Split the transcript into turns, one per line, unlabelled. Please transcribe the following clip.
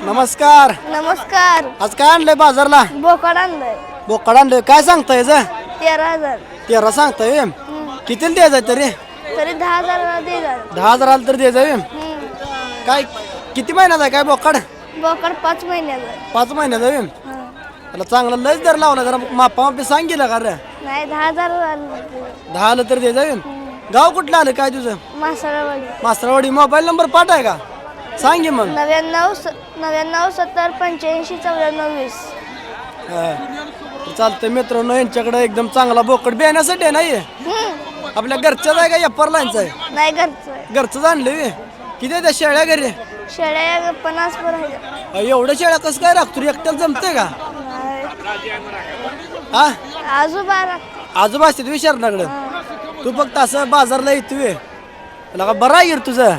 नमस्कार.
नमस्कार.
आज काय आणलंय बाजारला?
बोकड आणलंय.
बोकड आणलंय. काय सांगताय याचं
तेरा हजार.
तेरा सांगताय व्हय? कितीला द्यायचं तरी?
तरी दहा हजार दे
दहा हजार आलं तर द्यायचं व्हय? काय किती महिन्याचा आहे? काय बोकड?
बोकड पाच महिन्याचा
पाच महिन्याचा?
हं.
त्याला चांगला लयच दर लावला जरा मापा मापी सांग गेला का रे.
नाही दहा हजार
दहा आलं तर द्यायचं? गाव कुठलं आलं? काय तुझं?
मासळवाडी.
मास्तरवाडी मोबाईल नंबर पाठ आहे का? सांग की मग
नव्याण्णव स- नव्याण्णव सत्तर पंच्याऐंशी चौऱ्याण्णव वीस
हा. चालतंय मित्रांनो यांच्याकडे एकदम चांगला बोकड बियाण्यासाठी आहे नाही
हं.
आपल्या घरच्याच आहे का एप्पर लाईनचा आहे
नाही घरचं आहे.
घरचंच आणलं व्हय? किती आहे त्या शेळ्या घरी
शेळ्या पन्नास
अ, एवढ्या शेळ्या कसं काय राखतो रे? एकट्याला जमतंय का. हा
आजोबा राख-
आजोबा असते विचारणाकडं तू फक्त असं बाजारला येतोय तुला का बरं गिर तुझं